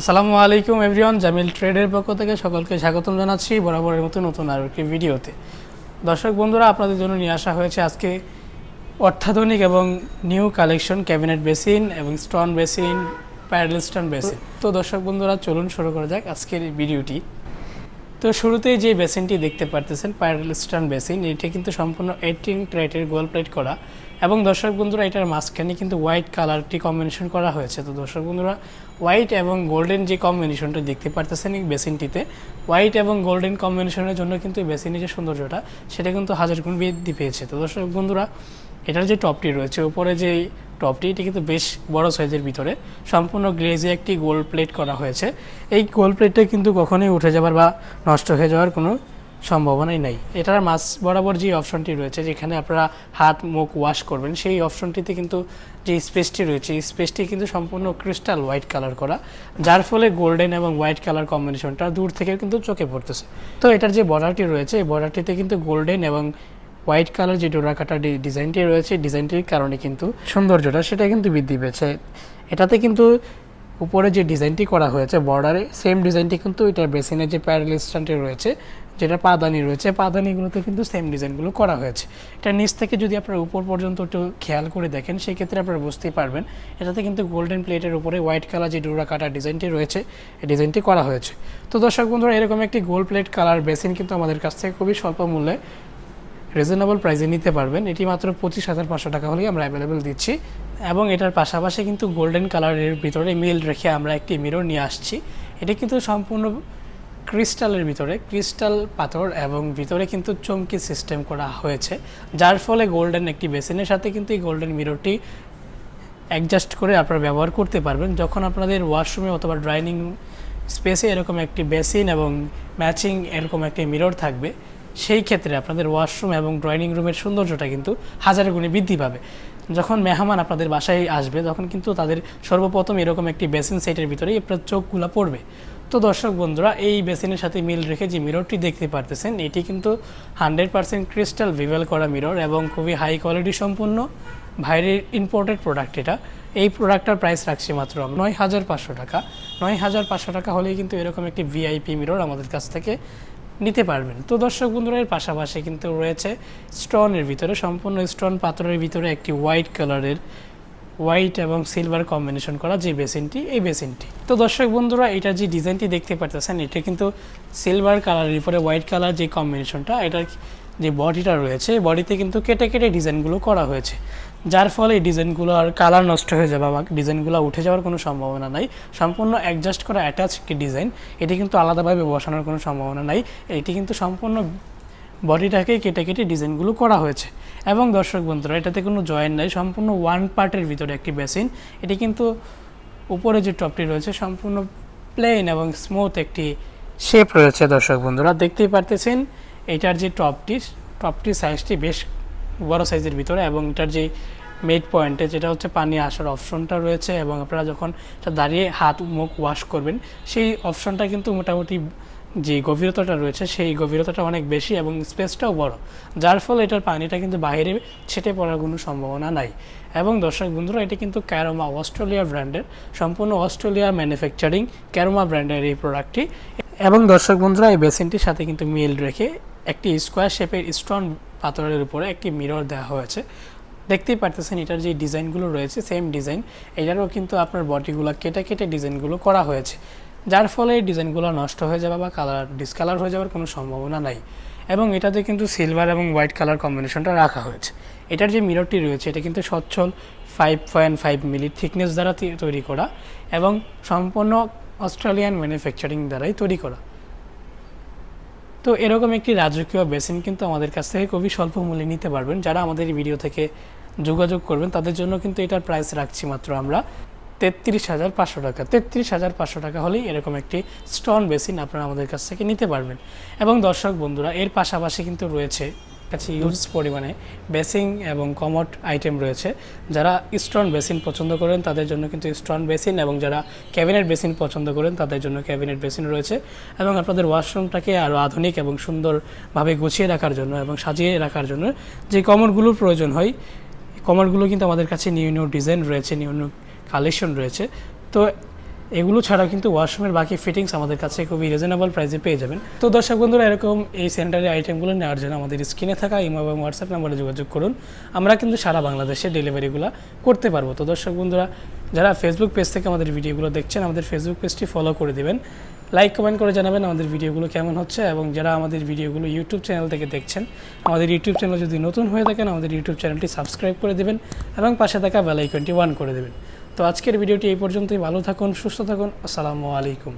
আসসালামু আলাইকুম এভরিওয়ান, জামিল ট্রেডের পক্ষ থেকে সকলকে স্বাগতম জানাচ্ছি বরাবরের মতো নতুন আরও একটি ভিডিওতে। দর্শক বন্ধুরা, আপনাদের জন্য নিয়ে আসা হয়েছে আজকে অত্যাধুনিক এবং নিউ কালেকশন ক্যাবিনেট বেসিন এবং স্টোন বেসিন প্যারেল স্টোন বেসিন। তো দর্শক বন্ধুরা, চলুন শুরু করা যাক আজকের এই ভিডিওটি। তো শুরুতেই যে বেসিনটি দেখতে পারতেছেন প্যারাল স্টান বেসিন, এটি কিন্তু সম্পূর্ণ এইটিন প্লেটের গোল প্লেট করা। এবং দর্শক বন্ধুরা, এটার মাঝখানে কিন্তু হোয়াইট কালারটি কম্বিনেশন করা হয়েছে। তো দর্শক বন্ধুরা হোয়াইট এবং গোল্ডেন যে কম্বিনেশনটা দেখতে পারতেছেন এই বেসিনটিতে হোয়াইট এবং গোল্ডেন কম্বিনেশনের জন্য কিন্তু বেসিনের যে সৌন্দর্যটা, সেটা কিন্তু হাজার গুণ বৃদ্ধি পেয়েছে। তো দর্শক বন্ধুরা, এটার যে টপটি রয়েছে, উপরে যে টপটি এটি কিন্তু বেশ বড় সাইজের ভিতরে। সম্পূর্ণ গ্লেজে একটি গোল্ড প্লেট করা হয়েছে। এই গোল্ড প্লেটটা কিন্তু কখনোই উঠে যাবার বা নষ্ট হয়ে যাওয়ার কোনো সম্ভাবনাই নাই। এটার মাছ বরাবর যে অপশনটি রয়েছে, যেখানে আপনারা হাত, মুখ ওয়াশ করবেন, সেই অপশনটিতে কিন্তু যে স্পেসটি রয়েছে, এই স্পেসটি কিন্তু সম্পূর্ণ ক্রিস্টাল হোয়াইট কালার করা, যার ফলে গোল্ডেন এবং হোয়াইট কালার কম্বিনেশনটা দূর থেকে কিন্তু চোখে পড়তেছে। তো এটার যে বর্ডারটি রয়েছে, এই বর্ডারটিতে কিন্তু গোল্ডেন এবং হোয়াইট কালার যে ডোরা কাটা ডিজাইনটি রয়েছে, ডিজাইনটির কারণে কিন্তু সৌন্দর্যটা সেটা কিন্তু বৃদ্ধি পেয়েছে। এটাতে কিন্তু উপরে যে ডিজাইনটি করা হয়েছে বর্ডারে সেম ডিজাইনটি কিন্তু এটা বেসিনের যে প্যারাল স্ট্যান্ডে রয়েছে, যেটা পাদানি রয়েছে, পাদানিগুলোতে কিন্তু সেম ডিজাইনগুলো করা হয়েছে। এটা নিচ থেকে যদি আপনারা উপর পর্যন্ত একটু খেয়াল করে দেখেন সেই ক্ষেত্রে আপনারা বুঝতেই পারবেন, এটাতে কিন্তু গোল্ডেন প্লেটের উপরে হোয়াইট কালার যে ডোরা কাটা ডিজাইনটি রয়েছে, এই ডিজাইনটি করা হয়েছে। তো দর্শক বন্ধুরা, এরকম একটি গোল্ড প্লেট কালার বেসিন কিন্তু আমাদের কাছ থেকে খুবই স্বল্প মূল্যে রিজনেবল প্রাইসে নিতে পারবেন। এটি মাত্র পঁচিশ হাজার পাঁচশো টাকা হলেই আমরা অ্যাভেলেবেল দিচ্ছি। এবং এটার পাশাপাশি কিন্তু গোল্ডেন কালারের ভিতরে মিল রেখে আমরা একটি মিরর নিয়ে আসছি। এটি কিন্তু সম্পূর্ণ ক্রিস্টালের ভিতরে ক্রিস্টাল পাথর এবং ভিতরে কিন্তু চমকি সিস্টেম করা হয়েছে। যার ফলে গোল্ডেন একটি বেসিনের সাথে কিন্তু এই গোল্ডেন মিররটি অ্যাডজাস্ট করে আপনারা ব্যবহার করতে পারবেন। যখন আপনাদের ওয়াশরুমে অথবা ড্রাইনিং স্পেসে এরকম একটি বেসিন এবং ম্যাচিং এরকম একটি মিরর থাকবে সেই ক্ষেত্রে আপনাদের ওয়াশরুম এবং ড্রয়িং রুমের সৌন্দর্যটা কিন্তু হাজার গুণে বৃদ্ধি পাবে। যখন মেহমান আপনাদের বাসায় আসবে, তখন কিন্তু তাদের সর্বপ্রথম এরকম একটি বেসিন সেটের ভিতরেই আপনার চোখগুলো পড়বে। তো দর্শক বন্ধুরা, এই বেসিনের সাথে মিল রেখে যে মিররটি দেখতে পারতেছেন, এটি কিন্তু হান্ড্রেড পার্সেন্ট ক্রিস্টাল ভিভেল করা মিরর এবং খুবই হাই কোয়ালিটি সম্পূর্ণ বাইরের ইম্পোর্টেড প্রোডাক্ট এটা। এই প্রোডাক্টটার প্রাইস রাখছি মাত্র নয় হাজার পাঁচশো টাকা। নয় হাজার পাঁচশো টাকা হলেই কিন্তু এরকম একটি ভিআইপি মিরর আমাদের কাছ থেকে নিতে পারবেন। তো দর্শক বন্ধুরা, এর পাশাপাশি কিন্তু রয়েছে স্টোনের ভিতরে, সম্পূর্ণ স্টোন পাথরের ভিতরে একটি হোয়াইট কালারের হোয়াইট এবং সিলভার কম্বিনেশন করা যে বেসিনটি, এই বেসিনটি। তো দর্শক বন্ধুরা এটা যে ডিজাইনটি দেখতে পারতেছেন, এটা কিন্তু সিলভার কালারের উপরে হোয়াইট কালার যে কম্বিনেশনটা, এটার যে বডিটা রয়েছে, বডিতে কিন্তু কেটে কেটে ডিজাইনগুলো করা হয়েছে। যার ফলে এই ডিজাইনগুলো আর কালার নষ্ট হয়ে যাবে বা ডিজাইনগুলো উঠে যাওয়ার কোনো সম্ভাবনা নাই। সম্পূর্ণ অ্যাডজাস্ট করা অ্যাটাচ ডিজাইন এটি কিন্তু আলাদাভাবে বসানোর কোনো সম্ভাবনা নাই। এটি কিন্তু সম্পূর্ণ বডিটাকে কেটে কেটে ডিজাইনগুলো করা হয়েছে। এবং দর্শক বন্ধুরা, এটাতে কোনো জয়েন্ট নাই, সম্পূর্ণ ওয়ান পার্টের ভিতরে একটি বেসিন এটি কিন্তু উপরে যে টপটি রয়েছে, সম্পূর্ণ প্লেন এবং স্মুথ একটি শেপ রয়েছে দর্শক বন্ধুরা। দেখতেই পারতেছেন, এটার যে টপটি টপটি সাইজটি বেশ বড় সাইজের ভিতরে এবং এটার যে মেড পয়েন্টে যেটা হচ্ছে পানি আসার অপশনটা রয়েছে এবং আপনারা যখন এটা দাঁড়িয়ে হাত, মুখ ওয়াশ করবেন, সেই অপশনটা কিন্তু মোটামুটি যে গভীরতাটা রয়েছে, সেই গভীরতাটা অনেক বেশি এবং স্পেসটাও বড়। যার ফলে এটার পানিটা কিন্তু বাইরে ছেটে পড়ার কোনো সম্ভাবনা নাই। এবং দর্শক বন্ধুরা, এটি কিন্তু ক্যারোমা অস্ট্রেলিয়া ব্র্যান্ডের সম্পূর্ণ অস্ট্রেলিয়া ম্যানুফ্যাকচারিং ক্যারোমা ব্র্যান্ডের এই প্রোডাক্টটি এবং দর্শক বন্ধুরা, এই বেসিনটির সাথে কিন্তু মিল রেখে একটি স্কোয়ার শেপের স্টোন পাথরের উপরে একটি মিরর দেওয়া হয়েছে। দেখতেই পারতেছেন এটার যে ডিজাইনগুলো রয়েছে সেম ডিজাইন এটারও কিন্তু আপনার বডিগুলো কেটে কেটে ডিজাইনগুলো করা হয়েছে। যার ফলে এই ডিজাইনগুলো নষ্ট হয়ে যাবে বা কালার ডিসকালার হয়ে যাওয়ার কোনো সম্ভাবনা নাই। এবং এটাতে কিন্তু সিলভার এবং হোয়াইট কালার কম্বিনেশনটা রাখা হয়েছে। এটার যে মিররটি রয়েছে, এটা কিন্তু সচ্ছল five point five milli thickness দ্বারা তৈরি করা এবং সম্পূর্ণ অস্ট্রেলিয়ান ম্যানুফ্যাকচারিং দ্বারাই তৈরি করা। তো এরকম একটি রাজকীয় বেসিন কিন্তু আমাদের কাছ থেকে খুবই স্বল্প মূল্যে নিতে পারবেন। যারা আমাদের এই ভিডিও থেকে যোগাযোগ করবেন, তাদের জন্য কিন্তু এটার প্রাইস রাখছি মাত্র আমরা তেত্রিশ হাজার পাঁচশো টাকা। তেত্রিশ হাজার পাঁচশো টাকা হলেই এরকম একটি স্টোন বেসিন আপনারা আমাদের কাছ থেকে নিতে পারবেন। এবং দর্শক বন্ধুরা, এর পাশাপাশি কিন্তু রয়েছে কাছে ইউজ পরিমাণে বেসিং এবং কমোড আইটেম রয়েছে। যারা স্টোন বেসিন পছন্দ করেন, তাদের জন্য কিন্তু স্টোন বেসিন এবং যারা ক্যাবিনেট বেসিন পছন্দ করেন, তাদের জন্য ক্যাবিনেট বেসিন রয়েছে। এবং আপনাদের ওয়াশরুমটাকে আরও আধুনিক এবং সুন্দরভাবে গুছিয়ে রাখার জন্য এবং সাজিয়ে রাখার জন্য যে কমোডগুলোর প্রয়োজন হয় কমোডগুলো কিন্তু আমাদের কাছে নিউ নিউ ডিজাইন রয়েছে নিউ নিউ কালেকশন রয়েছে। তো এগুলো ছাড়াও কিন্তু ওয়াশরুমের বাকি ফিটিংস আমাদের কাছে খুবই রিজনেবল প্রাইসে পেয়ে যাবেন। তো দর্শক বন্ধুরা, এরকম এই স্যানিটারি আইটেমগুলো নেওয়ার জন্য আমাদের স্ক্রিনে থাকা ইমো এবং হোয়াটসঅ্যাপ নাম্বারে যোগাযোগ করুন। আমরা কিন্তু সারা বাংলাদেশে ডেলিভারিগুলো করতে পারব। তো দর্শক বন্ধুরা, যারা ফেসবুক পেজ থেকে আমাদের ভিডিওগুলো দেখছেন, আমাদের ফেসবুক পেজটি ফলো করে দিবেন। লাইক কমেন্ট করে জানাবেন আমাদের ভিডিওগুলো কেমন হচ্ছে এবং যারা আমাদের ভিডিওগুলো ইউটিউব চ্যানেল থেকে দেখছেন, আমাদের ইউটিউব চ্যানেল যদি নতুন হয়ে থাকেন, আমাদের ইউটিউব চ্যানেলটি সাবস্ক্রাইব করে দেবেন এবং পাশে থাকা বেল আইকনটি ওয়ান করে দেবেন। তো আজকের ভিডিওটি এই পর্যন্তই। ভালো থাকুন সুস্থ থাকুন। আসসালামু আলাইকুম।